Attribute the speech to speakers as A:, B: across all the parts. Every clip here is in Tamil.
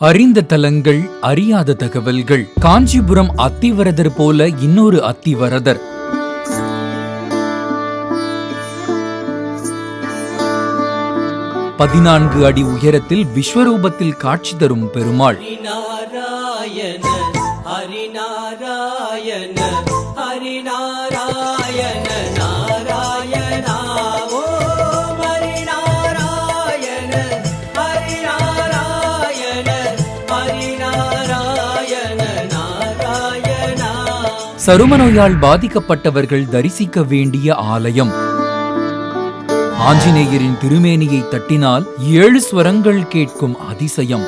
A: அறிந்த தலங்கள் அறியாத தகவல்கள். காஞ்சிபுரம் அத்திவரதர் போல இன்னொரு அத்திவரதர். பதினான்கு அடி உயரத்தில் விஸ்வரூபத்தில் காட்சி தரும் பெருமாள்.
B: ஹரிநாராயண ஹரிநாராயண ஹரிநாராயண.
A: சரும நோயால் பாதிக்கப்பட்டவர்கள் தரிசிக்க வேண்டிய ஆலயம். ஆஞ்சநேயரின் திருமேனியை தட்டினால் ஏழு ஸ்வரங்கள் கேட்கும் அதிசயம்.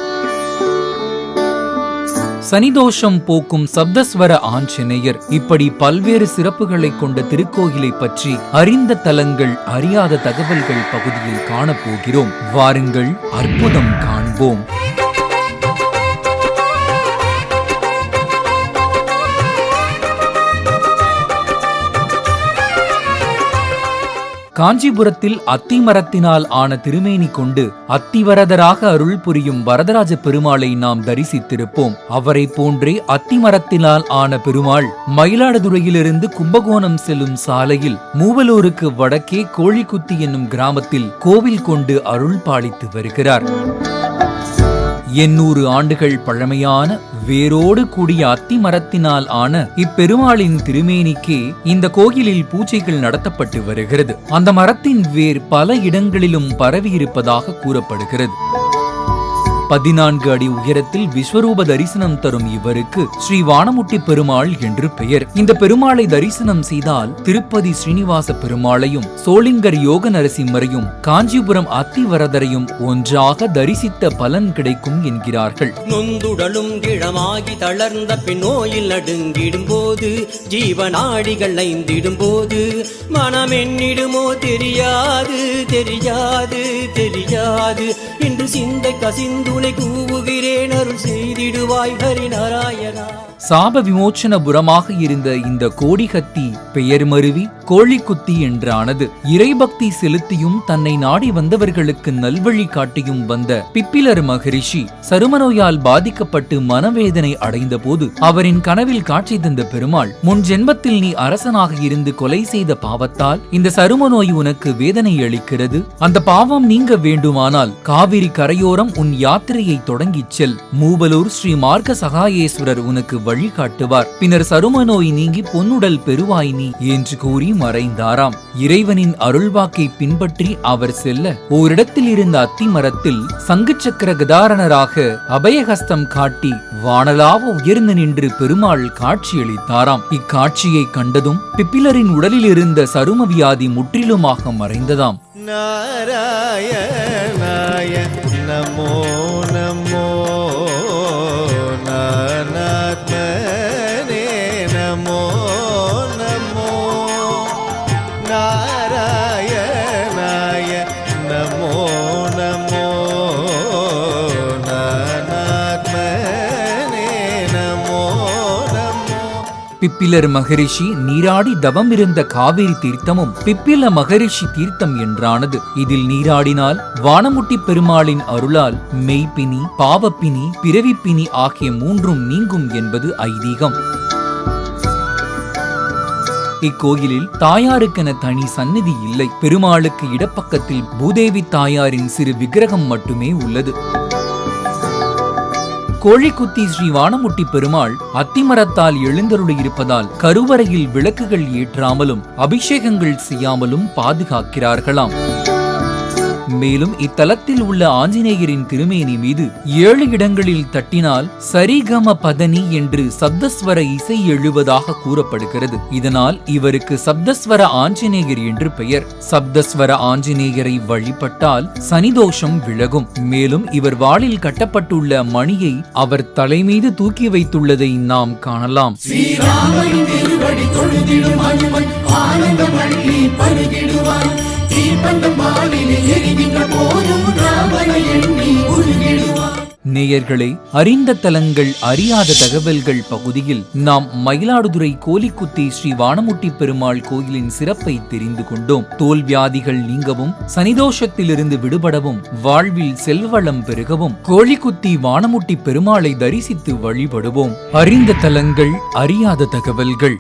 A: சனிதோஷம் போக்கும் சப்தஸ்வர ஆஞ்சநேயர் இப்படி பல்வேறு சிறப்புகளை கொண்ட திருக்கோயிலை பற்றி அறிந்த தலங்கள் அறியாத தகவல்கள் பகுதியில் காணப்போகிறோம். வாருங்கள் அற்புதம் காண்போம். காஞ்சிபுரத்தில் அத்தி மரத்தினால் ஆன திருமேனி கொண்டு அத்திவரதராக அருள் புரியும் வரதராஜ பெருமாளை நாம் தரிசித்திருப்போம். அவரை போன்றே அத்தி மரத்தினால் ஆன பெருமாள் மயிலாடுதுறையிலிருந்து கும்பகோணம் செல்லும் சாலையில் மூவலூருக்கு வடக்கே கோழிக்குத்தி என்னும் கிராமத்தில் கோவில் கொண்டு அருள் பாலித்து வருகிறார். எண்ணூறு ஆண்டுகள் பழமையான வேரோடு கூடிய அத்தி மரத்தினால் ஆன இப்பெருமாளின் திருமேனிக்கு இந்த கோயிலில் பூஜைகள் நடத்தப்பட்டு வருகிறது. அந்த மரத்தின் வேர் பல இடங்களிலும் பரவி இருப்பதாக கூறப்படுகிறது. பதினான்கு அடி உயரத்தில் விஸ்வரூப தரிசனம் தரும் இவருக்கு ஸ்ரீ வானமுட்டி பெருமாள் என்று பெயர். இந்த பெருமாளை தரிசனம் செய்தால் திருப்பதி ஸ்ரீனிவாச பெருமாளையும் சோளிங்கர் யோக நரசிம்மரையும் காஞ்சிபுரம் அத்திவரதரையும் ஒன்றாக தரிசித்த பலன் கிடைக்கும் என்கிறார்கள்.
B: நொந்துடலும் கிழமாகி தளர்ந்த பின் நோயில் நடுங்கிடும் போது ஜீவநாடிகள் ஐந்திடும் போது மனம் என்னிடுமோ தெரியாது தெரியாது தெரியாது. என்று சிந்தை கசிந்துனை கூவுகிறேன் அருள் செய்திடுவாய் ஹரி நாராயணா
A: சாப விமோச்சனபுரமாக இருந்த இந்த கோடிகத்தி பெயர் மருவி கோழிக்குத்தி என்றானது. இறைபக்தி செலுத்தியும் தன்னை நாடி வந்தவர்களுக்கு நல்வழி காட்டியும் வந்த பிப்பிலர் மகரிஷி சருமநோயால் பாதிக்கப்பட்டு மனவேதனை அடைந்த போது அவரின் கனவில் காட்சி தந்த பெருமாள் முன் ஜென்மத்தில் நீ அரசனாக இருந்து கொலை செய்த பாவத்தால் இந்த சரும நோய் உனக்கு வேதனை அளிக்கிறது. அந்த பாவம் நீங்க வேண்டுமானால் காவிரி கரையோரம் உன் யாத்திரையை தொடங்கிச் செல். மூவலூர் ஸ்ரீ மார்க்க சகாயேஸ்வரர் உனக்கு வழி வழிகாட்டுவார். பின்னர் சரும நோய் நீங்கி பொன்னுடல் பெறுவாய் என்று கூறி மறைந்தாராம். இறைவனின் அருள்வாக்கை பின்பற்றி அவர் செல்ல ஓரிடத்தில் இருந்த அத்தி மரத்தில் சங்குச்சக்கர கதாரணராக அபயஹஸ்தம் காட்டி வானலாக உயர்ந்து நின்று பெருமாள் காட்சியளித்தாராம். இக்காட்சியை கண்டதும் பிப்பிலரின் உடலில் இருந்த சரும வியாதி முற்றிலுமாக மறைந்ததாம்.
C: நாராயணாய நமோ
A: பிப்பிலர் மகரிஷி நீராடி தவம் இருந்த காவிரி தீர்த்தமும் பிப்பில மகரிஷி தீர்த்தம் என்றானது. இதில் நீராடினால் வானமுட்டி பெருமாளின் அருளால் மெய்ப்பினி பாவப்பினி பிறவிப்பினி ஆகிய மூன்றும் நீங்கும் என்பது ஐதீகம். இக்கோயிலில் தாயாருக்கென தனி சந்நிதி இல்லை. பெருமாளுக்கு இடப்பக்கத்தில் பூதேவி தாயாரின் சிறு விக்கிரகம் மட்டுமே உள்ளது. கோழிக்குத்தி ஸ்ரீ வானமுட்டி பெருமாள் அத்திமரத்தால் எழுந்தருளி இருப்பதால் கருவறையில் விளக்குகள் ஏற்றாமலும் அபிஷேகங்கள் செய்யாமலும் பாதுகாக்கிறார்களாம். மேலும் இத்தலத்தில் உள்ள ஆஞ்சநேயரின் திருமேனி மீது ஏழு இடங்களில் தட்டினால் சரிகம பதனி என்று சப்தஸ்வர இசை எழுவதாக கூறப்படுகிறது. இதனால் இவருக்கு சப்தஸ்வர ஆஞ்சநேயர் என்று பெயர். சப்தஸ்வர ஆஞ்சநேயரை வழிபட்டால் சனிதோஷம் விலகும். மேலும் இவர் வாளில் கட்டப்பட்டுள்ள மணியை அவர் தலைமீது தூக்கி வைத்துள்ளதை நாம் காணலாம்.
D: ஸ்ரீராமனின் திருவடி தொழுதிடும் அனுமன் பருகிடுவான்.
A: நேயர்களே அறிந்த தலங்கள் அறியாத தகவல்கள் பகுதியில் நாம் மயிலாடுதுறை கோலிக்குத்தி ஸ்ரீ வானமுட்டி பெருமாள் கோயிலின் சிறப்பை தெரிந்து கொண்டோம். தோல் வியாதிகள் நீங்கவும் சனிதோஷத்திலிருந்து விடுபடவும் வாழ்வில் செல்வளம் பெருகவும் கோழிக்குத்தி வானமுட்டி பெருமாளை தரிசித்து வழிபடுவோம். அறிந்த தலங்கள் அறியாத தகவல்கள்.